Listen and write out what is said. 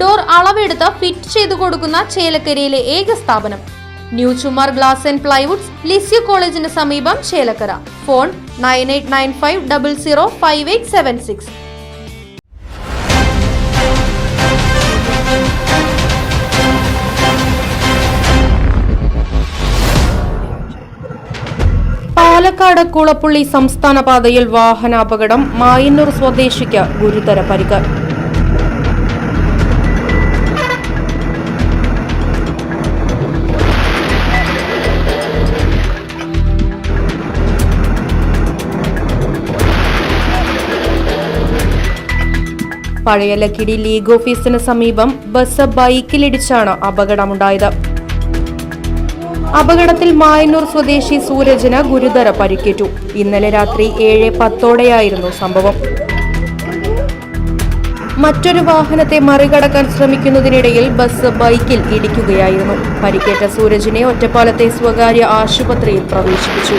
Door അളവെടുത്ത് fit ചെയ്തു കൊടുക്കുന്ന ചേലക്കരയിലെ ഏക സ്ഥാപനം. New Chumar glass and plywoods Lisieux കോളേജിന് സമീപം Chelakkara. Phone nine eight nine five double zero five eight seven six. Palakkad Kulappully സംസ്ഥാന പാതയിൽ വാഹനാപകടം മായന്നൂർ സ്വദേശിക്ക് ഗുരുതര പരിക്ക്. പഴയ ലക്കിടി ലീഗ് ഓഫീസിന് സമീപം ബസ് ബൈക്കിലിടിച്ചാണ് അപകടമുണ്ടായത്. അപകടത്തിൽ മായന്നൂർ സ്വദേശി സൂരജിന് ഗുരുതര പരിക്കേറ്റു. ഇന്നലെ രാത്രി ഏഴ് പത്തോടെയായിരുന്നു സംഭവം. മറ്റൊരു വാഹനത്തെ മറികടക്കാൻ ശ്രമിക്കുന്നതിനിടയിൽ ബസ് ബൈക്കിൽ ഇടിക്കുകയായിരുന്നു. പരിക്കേറ്റ സൂരജിനെ ഒറ്റപ്പാലത്തെ സ്വകാര്യ ആശുപത്രിയിൽ പ്രവേശിപ്പിച്ചു.